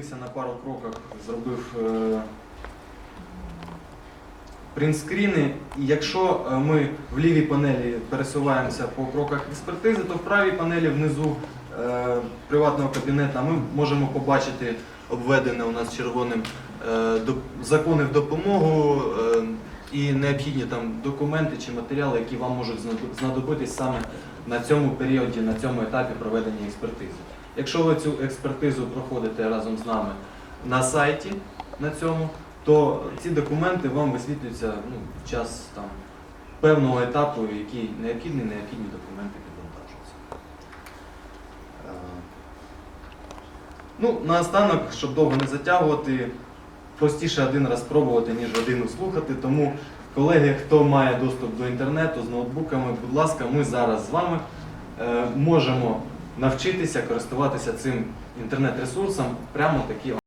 На пару кроках зробив е, принтскріни. І якщо е, ми в лівій панелі пересуваємося по кроках експертизи, то в правій панелі внизу е, приватного кабінету ми можемо побачити обведене у нас червоним е, до- закони в допомогу е, і необхідні там документи чи матеріали, які вам можуть знадобитись саме на цьому періоді, на цьому етапі проведення експертизи. Якщо ви цю експертизу проходите разом з нами на сайті на цьому, то ці документи вам висвітлюються ну, час там, певного етапу, який необхідний, необхідні документи підвантажуються. Е, Ну, наостанок, щоб довго не затягувати, простіше один раз спробувати, ніж годину слухати. Тому, колеги, хто має доступ до інтернету з ноутбуками, будь ласка, ми зараз з вами е, можемо навчитися користуватися цим інтернет-ресурсом прямо такі